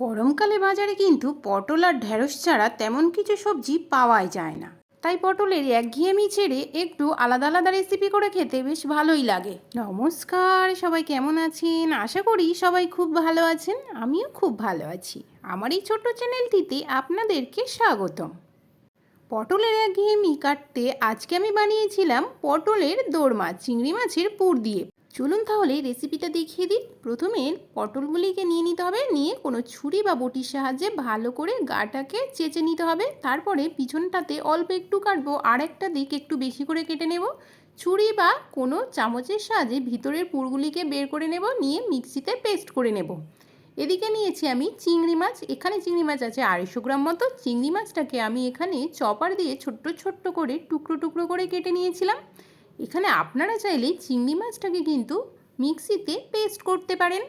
গরমকালে বাজারে কিন্তু পটল আর ঢ্যাঁড়স ছাড়া তেমন কিছু সবজি পাওয়াই যায় না। তাই পটলের একঘেয়েমি ছেড়ে একটু আলাদা আলাদা রেসিপি করে খেতে বেশ ভালোই লাগে। নমস্কার, সবাই কেমন আছেন? আশা করি সবাই খুব ভালো আছেন, আমিও খুব ভালো আছি। আমার এই ছোট্ট চ্যানেলটিতে আপনাদেরকে স্বাগতম। পটলের একঘেয়েমি কাটতে আজকে আমি বানিয়েছিলাম পটলের দোর মাছ চিংড়ি মাছের পুর দিয়ে। চলুন তাহলে রেসিপিটা দেখিয়ে দিই। প্রথমে পটলগুলিকে নিয়ে নিতে হবে, নিয়ে কোনো ছুরি বা বটির সাহায্যে ভালো করে গাটাকে চেঁচে নিতে হবে। তারপরে পিছনটাতে অল্প একটু কাটবো আর একটা দিক একটু বেশি করে কেটে নেব। ছুরি বা কোনো চামচের সাহায্যে ভিতরের পুরগুলিকে বের করে নেব, নিয়ে মিক্সিতে পেস্ট করে নেব। এদিকে নিয়েছি আমি চিংড়ি মাছ। এখানে চিংড়ি মাছ আছে আড়াইশো গ্রাম মতো। চিংড়ি মাছটাকে আমি এখানে চপার দিয়ে ছোট্ট ছোট্ট করে টুকরো টুকরো করে কেটে নিয়েছিলাম। এখানে আপনারা চাইলে চিংড়ি মাছটাকে কিন্তু মিক্সিতে পেস্ট করতে পারেন।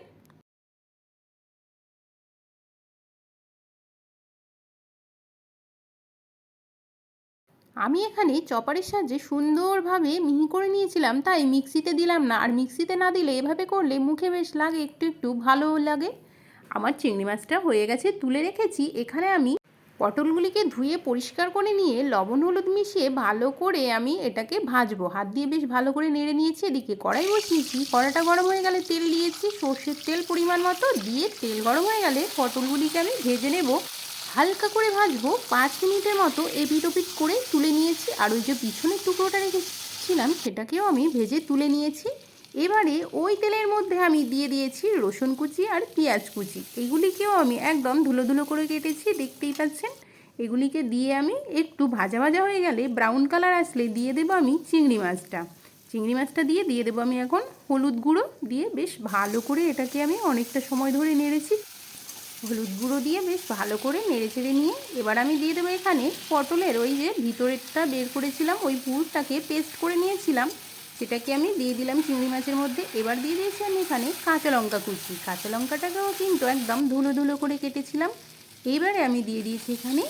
আমি এখানে চপারের সাহায্যে সুন্দরভাবে মিহি করে নিয়েছিলাম, তাই মিক্সিতে দিলাম না। আর মিক্সিতে না দিলে এভাবে করলে মুখে বেশ লাগে, একটু একটু ভালো লাগে। আমার চিংড়ি মাছটা হয়ে গেছে, তুলে রেখেছি। এখানে আমি পটলগুলিকে ধুয়ে পরিষ্কার করে নিয়ে লবণ হলুদ মিশিয়ে ভালো করে আমি এটাকে ভাজবো। হাত দিয়ে বেশ ভালো করে নেড়ে নিয়েছি। এদিকে কড়াই বসিয়েছি। কড়াটা গরম হয়ে গেলে তেল দিয়েছি। সর্ষের তেল পরিমাণ মতো দিয়ে তেল গরম হয়ে গেলে পটলগুলিকে আমি ভেজে নেব। হালকা করে ভাজবো। পাঁচ মিনিটের মতো এপিট ওপিট করে তুলে নিয়েছি। আর ওই যে পিছনের টুকরোটা রেখেছিলাম, সেটাকেও আমি ভেজে তুলে নিয়েছি। এবারে ওই তেলের মধ্যে আমি দিয়ে দিয়েছি রসুন কুচি আর পেঁয়াজ কুচি। এগুলিকেও আমি একদম ধুলো ধুলো করে কেটেছি, দেখতেই পাচ্ছেন? এগুলিকে দিয়ে আমি একটু ভাজা ভাজা হয়ে গেলে ব্রাউন কালার আসলে দিয়ে দেবো আমি চিংড়ি মাছটা। চিংড়ি মাছটা দিয়ে দিয়ে দেবো আমি এখন হলুদ গুঁড়ো দিয়ে বেশ ভালো করে এটাকে আমি অনেকটা সময় ধরে নেড়েছি। হলুদ গুঁড়ো দিয়ে বেশ ভালো করে নেড়ে চেড়ে নিয়ে এবার আমি দিয়ে দেবো এখানে পটলের ওই যে ভিতরেরটা বের করেছিলাম, ওই পুরটাকে পেস্ট করে নিয়েছিলাম। সেটাকে আমি দিয়ে দিলাম চিংড়ি মাছের মধ্যে। এবার দিয়ে দিয়েছি আমি এখানে কাঁচা লঙ্কা কুচি। কাঁচা লঙ্কাটাকেও কিন্তু একদম ধুলো ধুলো করে কেটেছিলাম। এইবারে আমি দিয়ে দিয়েছি এখানে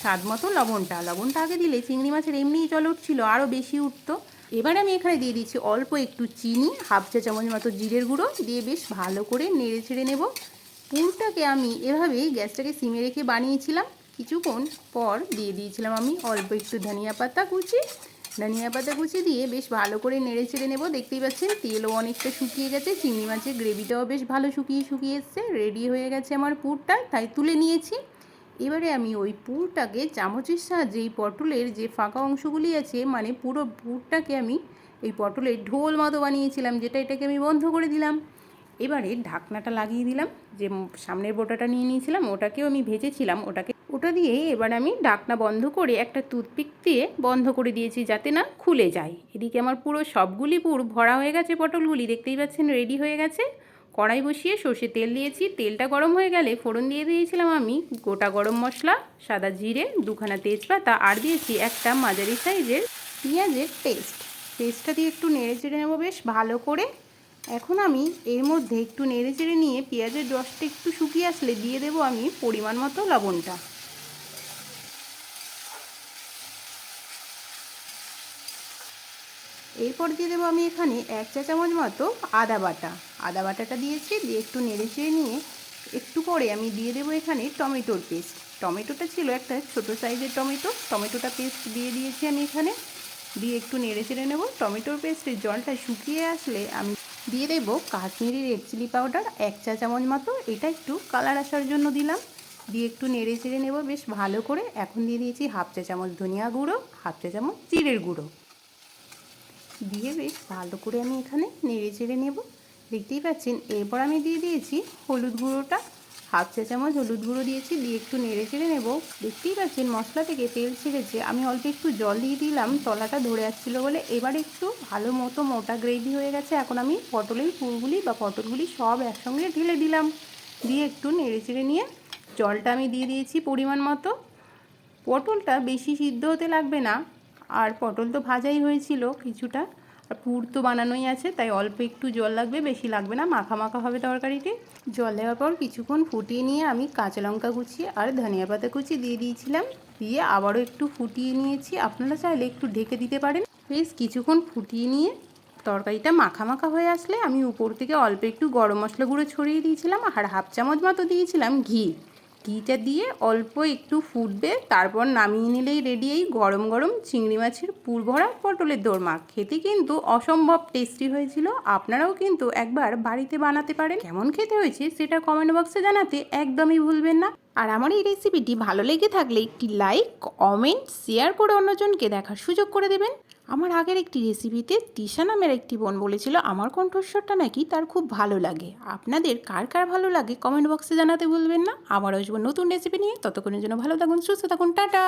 স্বাদ মতো লবণটা। লবণটা আগে দিলে চিংড়ি মাছের এমনিই জল উঠছিল আরও বেশি উঠতো। এবার আমি এখানে দিয়ে দিচ্ছি অল্প একটু চিনি, হাফ চা চামচ মতো জিরের গুঁড়ো দিয়ে বেশ ভালো করে নেড়ে ছেড়ে নেব। পুরটাকে আমি এভাবেই গ্যাসটাকে সিমে রেখে বানিয়েছিলাম। কিছুক্ষণ পর দিয়ে দিয়েছিলাম আমি অল্প একটু ধনিয়া পাতা কুচি। ধনিয়া পাতা কুচি দিয়ে বেশ ভালো করে নেড়ে চেড়ে নেব। দেখতেই পাচ্ছেন তেলও অনেকটা শুকিয়ে গেছে, চিংড়ি মাছের গ্রেভিটাও বেশ ভালো শুকিয়ে শুকিয়ে এসছে রেডি হয়ে গেছে আমার পুরটা, তাই তুলে নিয়েছি। এবারে আমি ওই পুরটাকে চামচের সাহায্যে এই পটলের যে ফাঁকা অংশগুলি আছে মানে পুরো পুরটাকে আমি এই পটলের ঢোল মতো বানিয়েছিলাম, যেটা এটাকে আমি বন্ধ করে দিলাম। এবারে ঢাকনাটা লাগিয়ে দিলাম, যে সামনের বোটাটা নিয়ে নিয়েছিলাম, ওটাকেও আমি ভেজেছিলাম, ওটাকে ওটা দিয়ে এবার আমি ঢাকনা বন্ধ করে একটা টুথপিক দিয়ে বন্ধ করে দিয়েছি যাতে না খুলে যায়। এদিকে আমার পুরো সবগুলি পুর ভরা হয়ে গেছে, পটলগুলি, দেখতেই পাচ্ছেন রেডি হয়ে গেছে। কড়াই বসিয়ে সর্ষে তেল দিয়েছি, তেলটা গরম হয়ে গেলে ফোড়ন দিয়ে দিয়েছিলাম আমি গোটা গরম মশলা, সাদা জিরে, দুখানা তেজপাতা, আর দিয়েছি একটা মাঝারি সাইজের পেঁয়াজের পেস্ট। পেস্টটা দিয়ে একটু নেড়ে চেড়ে নেব বেশ ভালো করে। এখন আমি এর মধ্যে একটু নেড়ে চেড়ে নিয়ে পেঁয়াজের রসটা একটু শুকিয়ে আসলে দিয়ে দেবো আমি পরিমাণ মতো লবণটা। এরপর দিয়ে দেবো আমি এখানে এক চা চামচ মতো আদা বাটা। আদা বাটাটা দিয়েছি, দিয়ে একটু নেড়ে চেড়ে নিয়ে একটু পরে আমি দিয়ে দেবো এখানে টমেটোর পেস্ট। টমেটোটা ছিল একটা ছোট সাইজের টমেটো, টমেটোটা পেস্ট দিয়ে দিয়েছি আমি এখানে। দিয়ে একটু নেড়ে চেড়ে নেব। টমেটোর পেস্টের জলটা শুকিয়ে আসলে আমি দিয়ে দেবো কাশ্মীরি রেড চিলি পাউডার এক চা চামচ মতো। এটা একটু কালার আসার জন্য দিলাম। দিয়ে একটু নেড়ে চেড়ে নেব, বেশ ভালো করে। এখন দিয়ে দিয়েছি হাফ চা চামচ ধনিয়া গুঁড়ো, হাফ চা চামচ জিরের গুঁড়ো। দিয়ে বেশ ভালো করে আমি এখানে নেড়ে চেড়ে নেব। দেখতেই পাচ্ছেন, এরপর আমি দিয়ে দিয়েছি হলুদ গুঁড়োটা। হাফ চা চামচ হলুদ গুঁড়ো দিয়েছি, দিয়ে একটু নেড়ে চেড়ে নেব। দেখতেই পাচ্ছেন মশলা থেকে তেল ছেড়েছে। আমি অল্প একটু জল দিয়ে দিলাম, তলাটা ধরে যাচ্ছিল বলে। এবার একটু ভালো মতো মোটা গ্রেভি হয়ে গেছে। এখন আমি পটলের ফুলগুলি বা পটলগুলি সব একসঙ্গে ঢেলে দিলাম। দিয়ে একটু নেড়ে চেড়ে নিয়ে জলটা আমি দিয়ে দিয়েছি পরিমাণ মতো। পটলটা বেশি সিদ্ধ হতে লাগবে না। আর পটল তো ভাজাই হয়েছিল কিছুটা। পুর তো বানানোই আছে, তাই অল্প একটু জল লাগবে, বেশি লাগবে না, মাখা মাখা হবে তরকারিটি। জল দেওয়ার পর কিছুক্ষণ ফুটিয়ে নিয়ে আমি কাঁচা লঙ্কা কুচি আর ধনিয়া পাতা কুচি দিয়ে দিয়েছিলাম। দিয়ে আবারও একটু ফুটিয়ে নিয়েছি। আপনারা চাইলে একটু ঢেকে দিতে পারেন। বেশ কিছুক্ষণ ফুটিয়ে নিয়ে তরকারিটা মাখা মাখা হয়ে আসলে আমি উপর থেকে অল্প একটু গরম মশলা গুঁড়ো ছড়িয়ে দিয়েছিলাম আর হাফ চামচ মতো দিয়েছিলাম ঘি। ঘিটা দিয়ে অল্প একটু ফুটবে, তারপর নামিয়ে নিলেই রেডি এই গরম গরম চিংড়ি মাছের পুর ভরা পটলের দোরমা। খেতে কিন্তু অসম্ভব টেস্টি হয়েছিল। আপনারাও কিন্তু একবার বাড়িতে বানাতে পারেন। কেমন খেতে হয়েছে সেটা কমেন্ট বক্সে জানাতে একদমই ভুলবেন না। আর আমার এই রেসিপিটি ভালো লেগে থাকলে একটি লাইক কমেন্ট শেয়ার করে অন্যজনকে দেখার সুযোগ করে দেবেন। আমার আগের একটি রেসিপিতে তিশা নামের একটি বোন বলেছিল, আমার কণ্ঠস্বরটা নাকি তার খুব ভালো লাগে। আপনাদের কার কার ভালো লাগে কমেন্ট বক্সে জানাতে ভুলবেন না। আবার আসব নতুন রেসিপি নিয়ে। ততক্ষণের জন্য ভালো থাকুন, সুস্থ থাকুন, টাটা।